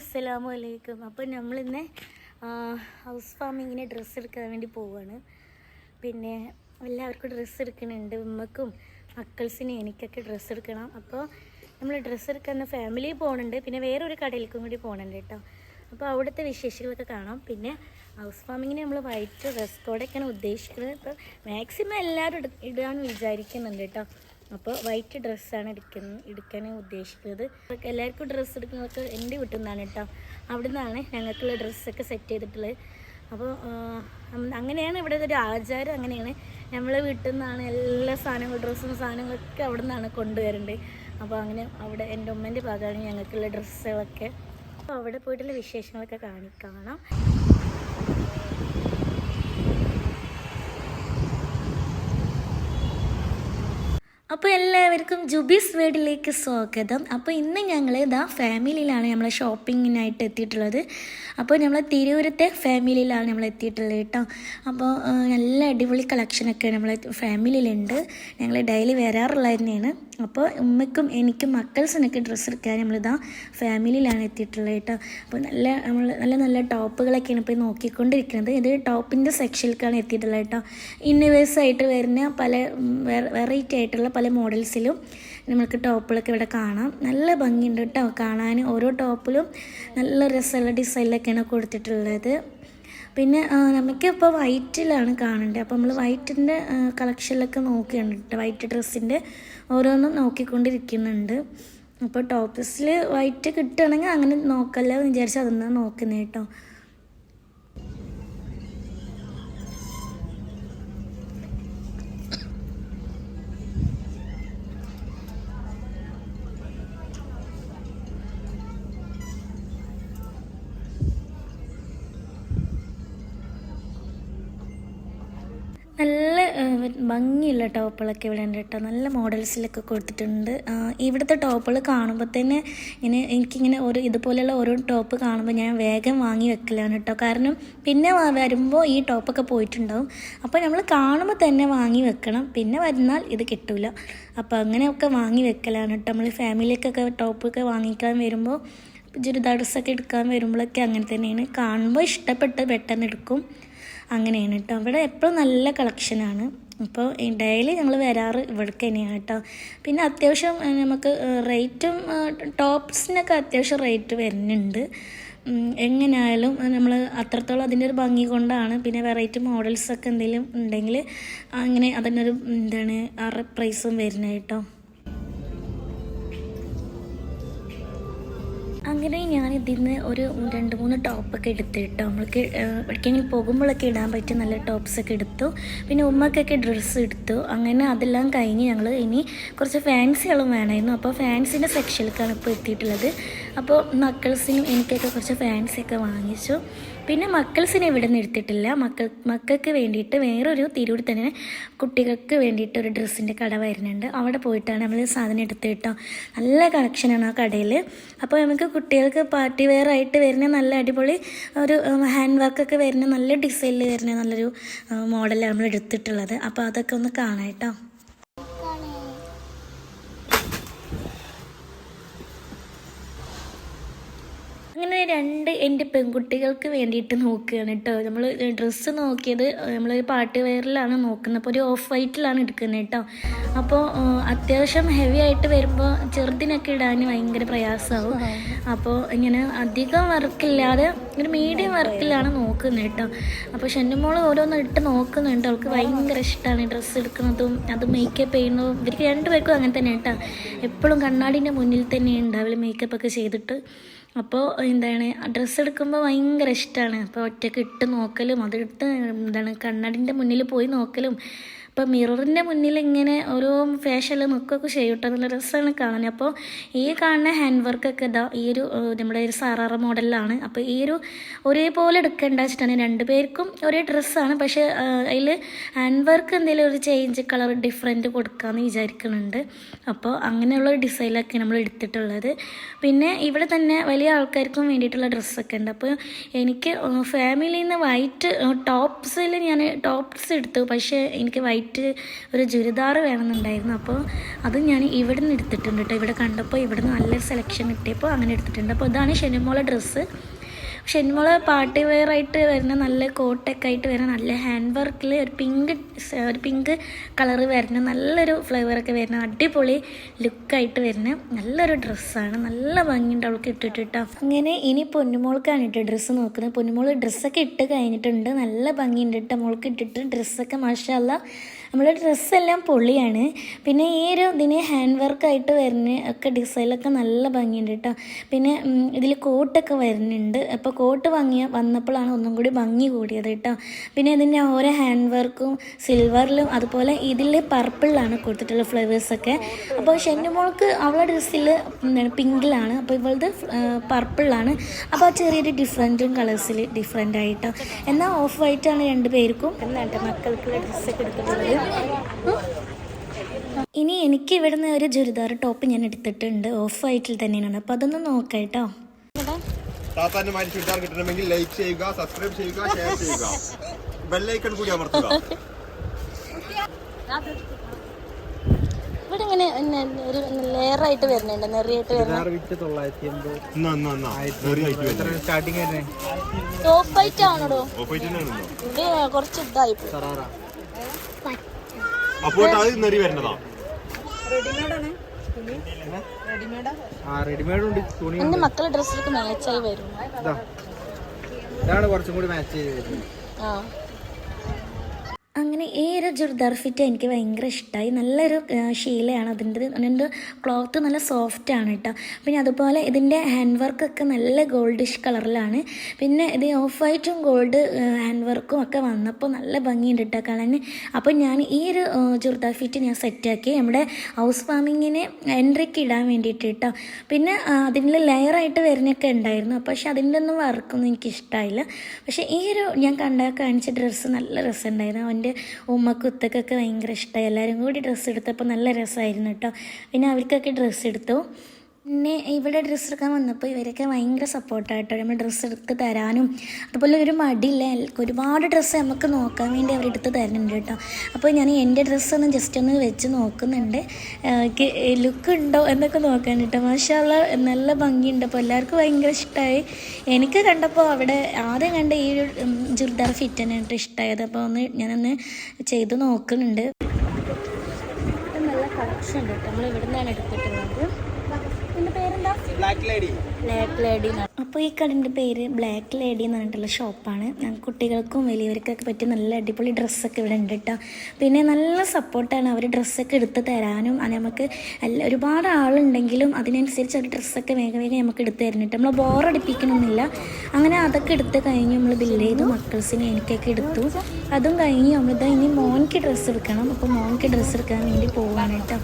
അസ്സലാമു അലൈക്കും അപ്പോൾ നമ്മളിന്ന് ഹൗസ് ഫാമിങ്ങിന് ഡ്രസ്സ് എടുക്കാൻ വേണ്ടി പോവുകയാണ് പിന്നെ എല്ലാവർക്കും ഡ്രസ്സ് എടുക്കുന്നുണ്ട് ഉമ്മക്കും മക്കൾസിനും എനിക്കൊക്കെ ഡ്രസ്സ് എടുക്കണം. അപ്പോൾ നമ്മൾ ഡ്രസ്സ് എടുക്കുന്ന ഫാമിലി പോകുന്നുണ്ട് പിന്നെ വേറൊരു കടയിലേക്കും കൂടി പോകുന്നുണ്ട് കേട്ടോ. അപ്പോൾ അവിടുത്തെ വിശേഷങ്ങളൊക്കെ കാണാം. പിന്നെ ഹൗസ് ഫാമിങ്ങിന് നമ്മൾ വൈറ്റ് ഡ്രസ് കോഡൊക്കെയാണ് ഉദ്ദേശിക്കുന്നത് ഇപ്പോൾ മാക്സിമം എല്ലാവരും ഇടാൻ വിചാരിക്കുന്നുണ്ട് കേട്ടോ. അപ്പോൾ വൈറ്റ് ഡ്രസ്സാണ് എടുക്കുന്ന എടുക്കാൻ ഉദ്ദേശിക്കുന്നത്. എല്ലാവർക്കും ഡ്രസ്സ് എടുക്കുന്നതൊക്കെ എന്റെ വീട്ടിൽ നിന്നാണ് കേട്ടോ. അവിടെ നിന്നാണ് ഞങ്ങൾക്കുള്ള ഡ്രസ്സൊക്കെ സെറ്റ് ചെയ്തിട്ടുള്ളത്. അപ്പോൾ അങ്ങനെയാണ് ഇവിടെ ഒരു ആചാരം അങ്ങനെയാണ്. നമ്മളെ വീട്ടിൽ നിന്നാണ് എല്ലാ സാധനങ്ങളും ഡ്രസ്സും സാധനങ്ങളൊക്കെ അവിടെ നിന്നാണ് കൊണ്ടുവരേണ്ടത് അപ്പോൾ അങ്ങനെ അവിടെ എന്റെ ഉമ്മന്റെ ഭാഗമാണ് ഞങ്ങൾക്കുള്ള ഡ്രസ്സുകളൊക്കെ. അപ്പോൾ അവിടെ പോയിട്ടുള്ള വിശേഷങ്ങളൊക്കെ കാണി കാണാം അപ്പോൾ എല്ലാവർക്കും ജുബീസ് വേഡിലേക്ക് സ്വാഗതം. അപ്പോൾ ഇന്ന് ഞങ്ങൾ ഇതാ ഫാമിലിയിലാണ് നമ്മൾ ഷോപ്പിങ്ങിനായിട്ട് എത്തിയിട്ടുള്ളത്. അപ്പോൾ നമ്മൾ തിരൂരത്തെ ഫാമിലിയിലാണ് നമ്മൾ എത്തിയിട്ടുള്ളത് കേട്ടോ. അപ്പോൾ നല്ല അടിപൊളി കളക്ഷനൊക്കെ നമ്മൾ ഫാമിലിയിലുണ്ട്. ഞങ്ങൾ ഡെയിലി വരാറുള്ളത് തന്നെയാണ് അപ്പോൾ ഉമ്മയ്ക്കും എനിക്കും മക്കൾസിനൊക്കെ ഡ്രസ്സ് എടുക്കാൻ നമ്മളിതാ ഫാമിലിയിലാണ് എത്തിയിട്ടുള്ളത് കേട്ടോ. അപ്പോൾ നല്ല നമ്മൾ നല്ല നല്ല ടോപ്പുകളൊക്കെയാണ് ഇപ്പോൾ നോക്കിക്കൊണ്ടിരിക്കുന്നത്. ഇത് ടോപ്പിന്റെ സെക്ഷനിലേക്കാണ് എത്തിയിട്ടുള്ളത് കേട്ടോ. ഇന്നിവേഴ്സ് ആയിട്ട് വരുന്ന പല വെറൈറ്റി ആയിട്ടുള്ള പല മോഡൽസിലും നമുക്ക് ടോപ്പുകളൊക്കെ ഇവിടെ കാണാം. നല്ല ഭംഗിയുണ്ട് കേട്ടോ കാണാൻ. ഓരോ ടോപ്പിലും നല്ല രസമുള്ള ഡിസൈനിലൊക്കെയാണ് കൊടുത്തിട്ടുള്ളത്. പിന്നെ നമുക്ക് ഇപ്പോൾ വൈറ്റിലാണ് കാണേണ്ടത് അപ്പോൾ നമ്മൾ വൈറ്റിന്റെ കളക്ഷനിലൊക്കെ നോക്കിയുണ്ട് വൈറ്റ് ഡ്രസ്സിന്റെ ഓരോന്നും നോക്കിക്കൊണ്ടിരിക്കുന്നുണ്ട്. അപ്പോൾ ടോപ്സിൽ വൈറ്റ് കിട്ടുകയാണെങ്കിൽ അങ്ങനെ നോക്കല്ലോ വിചാരിച്ച് അതൊന്നാണ് നോക്കുന്നത് കേട്ടോ ഭംഗിയുള്ള ടോപ്പുകളൊക്കെ ഇവിടെ ഉണ്ട് കേട്ടോ. നല്ല മോഡൽസിലൊക്കെ കൊടുത്തിട്ടുണ്ട്. ഇവിടുത്തെ ടോപ്പുകൾ കാണുമ്പോൾ തന്നെ ഇങ്ങനെ എനിക്കിങ്ങനെ ഓരോ ഇതുപോലെയുള്ള ഓരോ ടോപ്പ് കാണുമ്പോൾ ഞാൻ വേഗം വാങ്ങി വെക്കലാണ് കേട്ടോ. കാരണം പിന്നെ വരുമ്പോൾ ഈ ടോപ്പൊക്കെ പോയിട്ടുണ്ടാവും. അപ്പോൾ നമ്മൾ കാണുമ്പോൾ തന്നെ വാങ്ങി വെക്കണം. പിന്നെ വരുന്നാൽ ഇത് കിട്ടില്ല അപ്പോൾ അങ്ങനെയൊക്കെ വാങ്ങി വെക്കലാണ് കേട്ടോ. നമ്മൾ ഫാമിലിക്കൊക്കെ ടോപ്പൊക്കെ വാങ്ങിക്കാൻ വരുമ്പോൾ ചുരിദാർസൊക്കെ എടുക്കാൻ വരുമ്പോഴൊക്കെ അങ്ങനെ തന്നെയാണ്. കാണുമ്പോൾ ഇഷ്ടപ്പെട്ട് പെട്ടെന്ന് എടുക്കും. അങ്ങനെയാണ് കേട്ടോ. അവിടെ എപ്പോഴും നല്ല കളക്ഷനാണ്. അപ്പോൾ ഡെയിലി ഞങ്ങൾ വരാറ് ഇവിടേക്ക് തന്നെയാണ് കേട്ടോ. പിന്നെ അത്യാവശ്യം നമുക്ക് റേറ്റും ടോപ്സിനൊക്കെ അത്യാവശ്യം റേറ്റ് വരുന്നുണ്ട്. എങ്ങനെയായാലും നമ്മൾ അത്രത്തോളം അതിന്റെ ഒരു ഭംഗി കൊണ്ടാണ് പിന്നെ വെറൈറ്റി മോഡൽസൊക്കെ എന്തെങ്കിലും ഉണ്ടെങ്കിൽ അങ്ങനെ അതിനൊരു എന്താണ് ആ പ്രൈസും വരുന്നത് കേട്ടോ. അങ്ങനെ ഞാൻ ഇതിന്ന് ഒരു രണ്ട് മൂന്ന് ടോപ്പൊക്കെ എടുത്തു കേട്ടോ നമ്മൾക്ക് എവിടേക്കെങ്കിലും പോകുമ്പോഴൊക്കെ ഇടാൻ പറ്റിയ നല്ല ടോപ്സൊക്കെ എടുത്തു. പിന്നെ ഉമ്മക്കൊക്കെ ഡ്രസ്സ് എടുത്തു. അങ്ങനെ അതെല്ലാം കഴിഞ്ഞ് ഞങ്ങൾ ഇനി കുറച്ച് ഫാൻസികളും വേണമായിരുന്നു. അപ്പോൾ ഫാൻസിന്റെ സെക്ഷനിലേക്കാണ് ഇപ്പോൾ എത്തിയിട്ടുള്ളത്. അപ്പോൾ മക്കൾസിനും എനിക്കൊക്കെ കുറച്ച് ഫാൻസിയൊക്കെ വാങ്ങിച്ചു. പിന്നെ മക്കൾസിനെ ഇവിടെ നിർത്തിയിട്ടില്ല. മക്കൾ മക്കൾക്ക് വേണ്ടിയിട്ട് വേറൊരു തിരൂരിൽ തന്നെ കുട്ടികൾക്ക് വേണ്ടിയിട്ട് ഒരു ഡ്രസ്സിന്റെ കട വരുന്നുണ്ട്. അവിടെ പോയിട്ടാണ് നമ്മൾ സാധനം എടുത്ത് കിട്ടോ. നല്ല കളക്ഷനാണ് ആ കടയിൽ അപ്പോൾ നമുക്ക് കുട്ടികൾക്ക് പാർട്ടി വെയർ ആയിട്ട് വരുന്ന നല്ല അടിപൊളി ഒരു ഹാൻഡ് വർക്കൊക്കെ വരുന്ന നല്ല ഡിസൈനിൽ വരുന്ന നല്ലൊരു മോഡലാണ് നമ്മൾ എടുത്തിട്ടുള്ളത്. അപ്പോൾ അതൊക്കെ ഒന്ന് കാണാം കേട്ടോ. അങ്ങനെ രണ്ട് എന്റെ പെൺകുട്ടികൾക്ക് വേണ്ടിയിട്ട് നോക്കുകയാണ് കേട്ടോ. നമ്മൾ ഡ്രസ്സ് നോക്കിയത് നമ്മൾ പാട്ട് വെയറിലാണ് നോക്കുന്നത്. അപ്പോൾ ഒരു ഓഫ് വൈറ്റിലാണ് എടുക്കുന്നത് കേട്ടോ. അപ്പോൾ അത്യാവശ്യം ഹെവി ആയിട്ട് വരുമ്പോൾ ചെറുതിനൊക്കെ ഇടാൻ ഭയങ്കര പ്രയാസമാവും അപ്പോൾ ഇങ്ങനെ അധികം വർക്കില്ലാതെ ഒരു മീഡിയം വർക്കിലാണ് നോക്കുന്നത് കേട്ടോ. അപ്പോൾ ഷെന്നുമോൾ ഓരോന്ന് ഇട്ട് നോക്കുന്നുണ്ട്. അവൾക്ക് ഭയങ്കര ഇഷ്ടമാണ് ഡ്രസ്സ് എടുക്കുന്നതും അത് മേക്കപ്പ് ചെയ്യുന്നതും. ഇവർക്ക് രണ്ടുപേർക്കും അങ്ങനെ തന്നെ കേട്ടോ. എപ്പോഴും കണ്ണാടിന്റെ മുന്നിൽ തന്നെ ഉണ്ടാവില്ല മേക്കപ്പ് ഒക്കെ ചെയ്തിട്ട്. അപ്പോൾ എന്താണ് ഡ്രസ്സ് എടുക്കുമ്പോൾ ഭയങ്കര ഇഷ്ടമാണ് അപ്പോൾ ഒറ്റയ്ക്ക് ഇട്ട് നോക്കലും അതെടുത്ത് എന്താണ് കണ്ണാടിന്റെ മുന്നിൽ പോയി നോക്കലും. അപ്പോൾ മിററിന്റെ മുന്നിൽ ഇങ്ങനെ ഓരോ ഫേഷ്യൽ മുക്കൊക്കെ ചെയ്യട്ടെ നല്ല രസമാണ് കാണാൻ അപ്പോൾ ഈ കാണുന്ന ഹാൻഡ് വർക്കൊക്കെ ഇതാ ഈ ഒരു നമ്മുടെ ഒരു സാറാറ മോഡലിലാണ് അപ്പോൾ ഈ ഒരു ഒരേപോലെ എടുക്കേണ്ട വെച്ചിട്ടാണ് രണ്ട് പേർക്കും ഒരേ ഡ്രസ്സാണ് പക്ഷേ അതിൽ ഹാൻഡ് വർക്ക് എന്തെങ്കിലും ഒരു ചേഞ്ച് കളർ ഡിഫറെന്റ് കൊടുക്കാമെന്ന് വിചാരിക്കുന്നുണ്ട് അപ്പോൾ അങ്ങനെയുള്ള ഒരു ഡിസൈനൊക്കെ നമ്മൾ എടുത്തിട്ടുള്ളത്. പിന്നെ ഇവിടെ തന്നെ വലിയ ആൾക്കാർക്കും വേണ്ടിയിട്ടുള്ള ഡ്രസ്സൊക്കെ ഉണ്ട്. അപ്പോൾ എനിക്ക് ഫാമിലിയിൽ നിന്ന് വൈറ്റ് ടോപ്സിൽ ഞാൻ ടോപ്സ് എടുത്തു. പക്ഷേ എനിക്ക് വൈറ്റ് വൈറ്റ് ഒരു ചുരിദാർ വേണമെന്നുണ്ടായിരുന്നു. അപ്പോൾ അത് ഞാൻ ഇവിടെ നിന്ന് എടുത്തിട്ടുണ്ട് കേട്ടോ. ഇവിടെ കണ്ടപ്പോൾ ഇവിടെ നിന്ന് നല്ലൊരു സെലക്ഷൻ കിട്ടിയപ്പോൾ അങ്ങനെ എടുത്തിട്ടുണ്ട്. അപ്പോൾ ഇതാണ് ഷെനുമോളെ ഡ്രസ്സ് ഷെനിമോൾ പാർട്ടി വെയർ ആയിട്ട് വരുന്ന നല്ല കോട്ടൊക്കെ ആയിട്ട് വരുന്ന നല്ല ഹാൻഡ് വർക്കിൽ ഒരു പിങ്ക് ഒരു പിങ്ക് കളർ വരുന്ന നല്ലൊരു ഫ്ലേവറൊക്കെ വരുന്ന അടിപൊളി ലുക്കായിട്ട് വരുന്ന നല്ലൊരു ഡ്രസ്സാണ് നല്ല ഭംഗിയുണ്ട് അവൾക്ക് ഇട്ടിട്ടിട്ടോ. അങ്ങനെ ഇനി പൊന്നുമോൾക്കാണ് ഇട്ട് ഡ്രസ്സ് നോക്കുന്നത്. പൊന്നുമോൾ ഡ്രസ്സൊക്കെ ഇട്ട് കഴിഞ്ഞിട്ടുണ്ട്. നല്ല ഭംഗിയുണ്ട് കേട്ടോ മോൾക്ക് ഇട്ടിട്ട് ഡ്രസ്സൊക്കെ മാഷല്ല. നമ്മുടെ ഡ്രസ്സെല്ലാം പൊളിയാണ്. പിന്നെ ഈ ഒരു ഇതിന് ഹാൻഡ് വർക്കായിട്ട് വരുന്ന ഒക്കെ ഡിസൈനൊക്കെ നല്ല ഭംഗിയുണ്ട് കേട്ടോ. പിന്നെ ഇതിൽ കോട്ടൊക്കെ വരുന്നുണ്ട്. അപ്പോൾ കോട്ട് വാങ്ങിയ വന്നപ്പോഴാണ് ഒന്നും കൂടി ഭംഗി കൂടിയത് കേട്ടോ. പിന്നെ ഇതിന്റെ ഓരോ ഹാൻഡ് വർക്കും സിൽവറിലും അതുപോലെ ഇതിൽ പർപ്പിളിലാണ് കൊടുത്തിട്ടുള്ള ഫ്ലവേഴ്സൊക്കെ അപ്പോൾ ഷെന്നുമോൾക്ക് അവളുടെ ഡ്രസ്സിൽ പിങ്കിലാണ് അപ്പോൾ ഇവളത് പർപ്പിളിലാണ് അപ്പോൾ ആ ചെറിയൊരു ഡിഫറെന്റും കളേഴ്സിൽ ഡിഫറെന്റ് ആയിട്ടോ. എന്നാൽ ഓഫ് വൈറ്റാണ് രണ്ട് പേർക്കും. എന്നാട്ടെ മക്കൾക്കുള്ള ഡ്രസ്സൊക്കെ എടുത്തിട്ടുള്ളത് ഇനി എനിക്ക് ഇവിടുന്ന് ഒരു ചുരിദാർ ടോപ്പ് ഞാൻ എടുത്തിട്ടുണ്ട്. ഓഫ് വൈറ്റിൽ തന്നെയാണ്. അപ്പോൾ അതൊന്ന് നോക്കാം കേട്ടോ താത്താന്റെ മാതിരി ചുരിദാർ കിട്ടണമെങ്കിൽ ലൈക്ക് ചെയ്യുക സബ്സ്ക്രൈബ് ചെയ്യുക ഷെയർ ചെയ്യുക. ബെല്ലൈക്കൺ കൂടി അമർത്തുക. ഇവിടെ ഇങ്ങനെ ഒരു ലെയറായിട്ട് വരുന്നുണ്ട് നെറിയായിട്ട് ഓഫ് വൈറ്റ് ആണോടോ. കുറച്ച് ഇതായി അപ്പോൾ അത് നെറി വരുന്നതാ ആ? റെഡിമെയ്ഡ് ഉണ്ട്. തുണി എന്റെ മക്കളുടെ ഡ്രസ്സിലൊക്കെ മാച്ചായി വരും ഇതാ. ഇതാണ് കുറച്ചും കൂടി മാച്ച് ചെയ്ത് വരുന്നത്. ആ. അങ്ങനെ ഈ ഒരു ചുരിദാർ ഫിറ്റ് എനിക്ക് ഭയങ്കര ഇഷ്ടമായി നല്ലൊരു ശീലയാണ്. അതിന്റെ അതിന്റെ ക്ലോത്ത് നല്ല സോഫ്റ്റ് ആണ് കേട്ടോ. പിന്നെ അതുപോലെ ഇതിന്റെ ഹാൻഡ് വർക്കൊക്കെ നല്ല ഗോൾഡിഷ് കളറിലാണ്. പിന്നെ ഇത് ഓഫ് വൈറ്റും ഗോൾഡ് ഹാൻഡ് വർക്കും ഒക്കെ വന്നപ്പോൾ നല്ല ഭംഗിയുണ്ട് കേട്ടോ കളന് അപ്പോൾ ഞാൻ ഈ ഒരു ചുരിദാർ ഫിറ്റ് ഞാൻ സെറ്റാക്കി. നമ്മുടെ ഹൗസ് ഫാമിങ്ങിന് എൻട്രിക്ക് ഇടാൻ വേണ്ടിയിട്ട് കേട്ടോ. പിന്നെ അതിന്റെ ലെയറായിട്ട് വരുന്നൊക്കെ ഉണ്ടായിരുന്നു. പക്ഷെ അതിന്റെ ഒന്നും വർക്കൊന്നും എനിക്ക് ഇഷ്ടമായില്ല പക്ഷേ ഈ ഒരു ഞാൻ കണ്ട കാണിച്ച ഡ്രസ്സ് നല്ല രസമുണ്ടായിരുന്നു. അവന്റെ ഉമ്മക്കുത്തക്കൊക്കെ ഭയങ്കര ഇഷ്ടമായി എല്ലാവരും കൂടി ഡ്രസ്സ് എടുത്തപ്പോൾ നല്ല രസമായിരുന്നു കേട്ടോ പിന്നെ അവർക്കൊക്കെ ഡ്രസ്സ് എടുത്തു. പിന്നെ ഇവിടെ ഡ്രസ്സ് എടുക്കാൻ വന്നപ്പോൾ ഇവരൊക്കെ ഭയങ്കര സപ്പോർട്ടായിട്ടോ നമ്മൾ ഡ്രസ്സ് എടുത്ത് തരാനും അതുപോലെ ഒരു മടിയില്ല. ഒരുപാട് ഡ്രസ്സ് നമുക്ക് നോക്കാൻ വേണ്ടി അവർ എടുത്ത് തരുന്നുണ്ട് കേട്ടോ. അപ്പോൾ ഞാൻ എന്റെ ഡ്രസ്സ് ജസ്റ്റ് ഒന്ന് വെച്ച് നോക്കുന്നുണ്ട്. ലുക്ക് ഉണ്ടോ എന്നൊക്കെ നോക്കാൻ കേട്ടോ. മാഷാള്ള നല്ല ഭംഗിയുണ്ട്. അപ്പോൾ എല്ലാവർക്കും ഭയങ്കര ഇഷ്ടമായി എനിക്ക് കണ്ടപ്പോൾ അവിടെ ആദ്യം കണ്ട ഈ ഒരു ചുരിദാർ ഫിറ്റ് തന്നെയാണ് ഇഷ്ടമായത് അപ്പോൾ ഒന്ന് ഞാനൊന്ന് ചെയ്ത് നോക്കുന്നുണ്ട്. നല്ല കളക്ഷൻ ഉണ്ട് കേട്ടോ. നമ്മൾ ഇവിടെ നിന്നാണ് എടുത്തിട്ടുള്ളത്. എന്റെ പേരെന്താ? ബ്ലാക്ക് ലേഡി ബ്ലാക്ക് ലേഡി അപ്പോൾ ഈ കടന്റെ പേര് ബ്ലാക്ക് ലേഡി എന്ന് പറഞ്ഞിട്ടുള്ള ഷോപ്പാണ് ഞങ്ങൾക്ക് കുട്ടികൾക്കും വലിയവർക്കൊക്കെ പറ്റിയ നല്ല അടിപൊളി ഡ്രസ്സൊക്കെ ഇവിടെ ഉണ്ട് കേട്ടോ പിന്നെ നല്ല സപ്പോർട്ടാണ് അവർ ഡ്രസ്സൊക്കെ എടുത്ത് തരാനും. അത് നമുക്ക് എല്ലാ ഒരുപാട് ആളുണ്ടെങ്കിലും അതിനനുസരിച്ച് അവർ ഡ്രസ്സൊക്കെ വേഗം വേഗം നമുക്ക് എടുത്ത് തരുന്നുണ്ട് നമ്മൾ ബോറടിപ്പിക്കണമെന്നില്ല അങ്ങനെ അതൊക്കെ എടുത്ത് കഴിഞ്ഞ് നമ്മൾ ബില്ല് ചെയ്തു മക്കൾസിന് എനിക്കൊക്കെ എടുത്തു. അതും കഴിഞ്ഞ് നമ്മളിതാ ഇനി മോൻക്ക് ഡ്രസ്സ് എടുക്കണം. അപ്പോൾ മോൻക്ക് ഡ്രസ്സ് എടുക്കാൻ വേണ്ടി പോവാണ് കേട്ടോ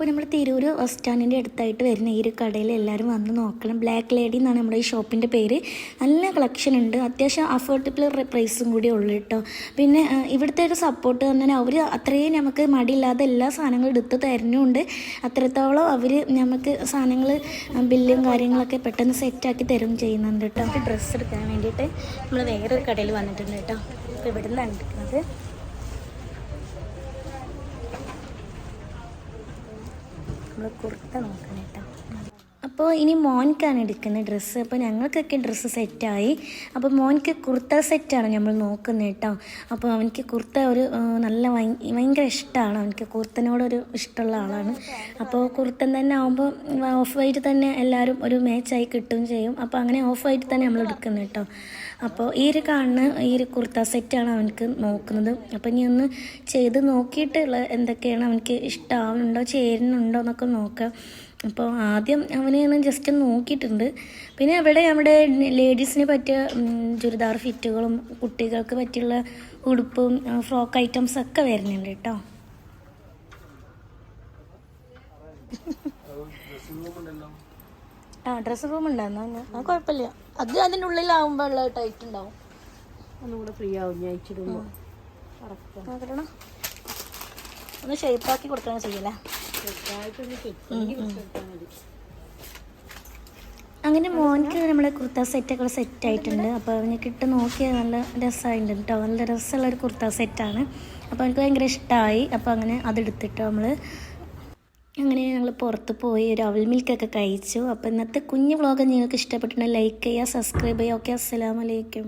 അപ്പോൾ നമ്മൾ തിരൂർ ബസ് സ്റ്റാൻഡിന്റെ അടുത്തായിട്ട് വരുന്ന ഈ ഒരു കടയിൽ എല്ലാവരും വന്ന് നോക്കണം. ബ്ലാക്ക് ലേഡി എന്നാണ് നമ്മുടെ ഈ ഷോപ്പിന്റെ പേര്. നല്ല കളക്ഷൻ ഉണ്ട്. അത്യാവശ്യം അഫോർഡബിൾ പ്രൈസും കൂടി ഉള്ളു കേട്ടോ. പിന്നെ ഇവിടുത്തെ ഒരു സപ്പോർട്ട് തന്നെ അവർ അത്രയും നമുക്ക് മടിയില്ലാതെ എല്ലാ സാധനങ്ങളും എടുത്ത് തരുന്നുണ്ട്. അത്രത്തോളം അവർ നമുക്ക് സാധനങ്ങൾ ബില്ലും കാര്യങ്ങളൊക്കെ പെട്ടെന്ന് സെറ്റാക്കി തരും ചെയ്യുന്നുണ്ട് കേട്ടോ. ഡ്രസ്സ് എടുക്കാൻ വേണ്ടിയിട്ട് നമ്മൾ വേറൊരു കടയിൽ വന്നിട്ടുണ്ട് കേട്ടോ. അപ്പോൾ ഇവിടെ നിന്നാണ് എടുക്കുന്നത് നമ്മൾ കുർത്ത നോക്കണം കേട്ടോ അപ്പോൾ ഇനി മോൻക്കാണ് എടുക്കുന്ന ഡ്രസ്സ്. അപ്പോൾ ഞങ്ങൾക്കൊക്കെ ഡ്രസ്സ് സെറ്റായി. അപ്പോൾ മോൻക്ക് കുർത്ത സെറ്റാണ് നമ്മൾ നോക്കുന്നത് കേട്ടോ അപ്പോൾ അവനിക്ക് കുർത്ത ഒരു നല്ല ഭയ- ഭയങ്കര ഇഷ്ടമാണ് അവനിക്ക് കുർത്തനോടൊരു ഇഷ്ടമുള്ള ആളാണ്. അപ്പോൾ കുർത്തൻ തന്നെ ആകുമ്പോൾ ഓഫ് വൈറ്റ് തന്നെ എല്ലാവരും ഒരു മാച്ചായി കിട്ടുകയും ചെയ്യും. അപ്പോൾ അങ്ങനെ ഓഫ് വൈറ്റ് തന്നെ നമ്മൾ എടുക്കുന്നത് കേട്ടോ അപ്പോൾ ഈ ഒരു കാണുന്ന ഈ ഒരു കുർത്ത സെറ്റാണ് അവനക്ക് നോക്കുന്നത്. അപ്പോൾ ഇനി ഒന്ന് ചെയ്ത് നോക്കിയിട്ടുള്ള എന്തൊക്കെയാണ് അവനക്ക് ഇഷ്ടമാവുന്നുണ്ടോ ചേരുന്നുണ്ടോ എന്നൊക്കെ നോക്കാം. അപ്പോൾ ആദ്യം അവനെ ഞാൻ ജസ്റ്റ് നോക്കിയിട്ടുണ്ട്. പിന്നെ അവിടെ നമ്മുടെ ലേഡീസിന് പറ്റിയ ചുരിദാർ ഫിറ്റുകളും കുട്ടികൾക്ക് പറ്റിയുള്ള ഉടുപ്പും ഫ്രോക്ക് ഐറ്റംസ് ഒക്കെ വരുന്നുണ്ട് കേട്ടോ. ആ ഡ്രസ്സ് റൂം ഉണ്ടായിരുന്നു. ആ കുഴപ്പമില്ല. അത് അതിന്റെ ഉള്ളിലാവുമ്പോൾ ഉള്ള ടൈറ്റ് ഉണ്ടാവും. ഒന്നുകൂടെ ഫ്രീ ആവും ഞാൻ ഇച്ചിടുമ്പോൾ നോക്കട്ടെടാ. ഒന്ന് ഷേപ്പാക്കി കൊടുക്കണം ചെയ്യല്ലേ? അങ്ങനെ മോൻക്ക് നമ്മുടെ കുർത്ത സെറ്റൊക്കെ സെറ്റ് ആയിട്ടുണ്ട്. അപ്പോൾ അവന് കിട്ട് നോക്കിയാൽ നല്ല രസമായിട്ടുണ്ട് കേട്ടോ നല്ല രസമുള്ള ഒരു കുർത്ത സെറ്റാണ് അപ്പോൾ എനിക്ക് ഭയങ്കര ഇഷ്ടമായി അപ്പോൾ അങ്ങനെ അതെടുത്തിട്ടോ നമ്മൾ അങ്ങനെ ഞങ്ങൾ പുറത്ത് പോയി ഒരു അവൽ മിൽക്കൊക്കെ കഴിച്ചു. അപ്പോൾ ഇന്നത്തെ കുഞ്ഞു വ്ളോഗ് നിങ്ങൾക്ക് ഇഷ്ടപ്പെട്ടിട്ടുണ്ടെങ്കിൽ ലൈക്ക് ചെയ്യുക സബ്സ്ക്രൈബ് ചെയ്യുക. ഓക്കെ അസ്സലാമലൈക്കും